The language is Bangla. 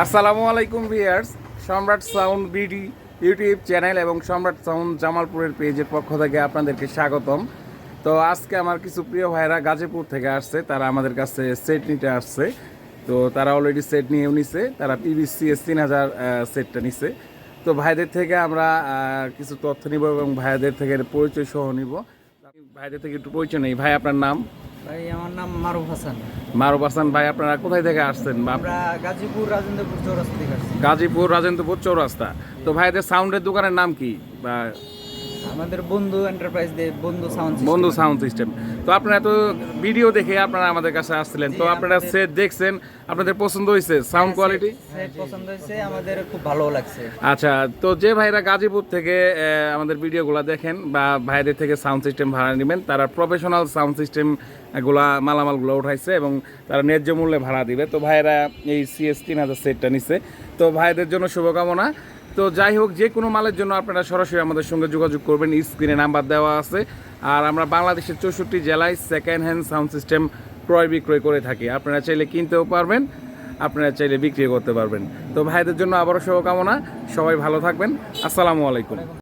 আসসালামু আলাইকুম ভিয়ার্স, সম্রাট সাউন্ড বিডি ইউটিউব চ্যানেল এবং সম্রাট সাউন্ড জামালপুরের পেজের পক্ষ থেকে আপনাদেরকে স্বাগতম। তো আজকে আমার কিছু প্রিয় ভাইরা গাজীপুর থেকে আসছে, তারা আমাদের কাছে সেট নিতে আসছে। তো তারা অলরেডি সেট নিয়েও নিছে, তারা পিবিসি এস তিন হাজার সেটটা নিছে। তো ভাইদের থেকে আমরা কিছু তথ্য নিব এবং ভাইদের থেকে পরিচয় সহ নিব। ভাইদের থেকে একটু পরিচয় নেই। ভাই, আপনার নাম? ভাই আমার নাম মারুফ হাসান। মারুফ হাসান ভাই আপনারা কোথায় থেকে আসছেন? আমরা গাজীপুর রাজেন্দ্রপুর চৌরাস্তা থেকে আসছি। গাজীপুর রাজেন্দ্রপুর চৌরাস্তা। তো ভাইদের সাউন্ডের দোকানের নাম কি? বা আমাদের বন্ধু এন্টারপ্রাইজ বন্ধু সাউন্ড বন্ধু সাউন্ড সিস্টেম তো আপনারা তো ভিডিও দেখে আপনারা আমাদের কাছে আসছিলেন। তো আপনারা সেট দেখছেন আপনাদের পছন্দ হয়েছে সাউন্ড কোয়ালিটি পছন্দ হয়েছে আমাদের খুব ভালো লাগছে। আচ্ছা তো যে ভাইরা গাজীপুর থেকে আমাদের ভিডিওগুলো দেখেন বা ভাইদের থেকে সাউন্ড সিস্টেম ভাড়া নেবেন তারা প্রফেশনাল সাউন্ড সিস্টেমগুলা মালামালগুলো উঠাইছে এবং তারা ন্যায্য মূল্যে ভাড়া দিবে। তো ভাইরা এই সিএস তিন হাজার সেটটা নিছে। তো ভাইদের জন্য শুভকামনা। তো যাই হোক, যে কোনো মালের জন্য আপনারা সরাসরি আমাদের সঙ্গে যোগাযোগ করবেন। স্ক্রিনে নাম্বার দেওয়া আছে। আর আমরা বাংলাদেশের চৌষট্টি জেলায় সেকেন্ড হ্যান্ড সাউন্ড সিস্টেম ক্রয় বিক্রয় করে থাকি। আপনারা চাইলে কিনতেও পারবেন, আপনারা চাইলে বিক্রি করতে পারবেন। তো ভাইদের জন্য আবারও শুভকামনা। সবাই ভালো থাকবেন। আসসালামু আলাইকুম।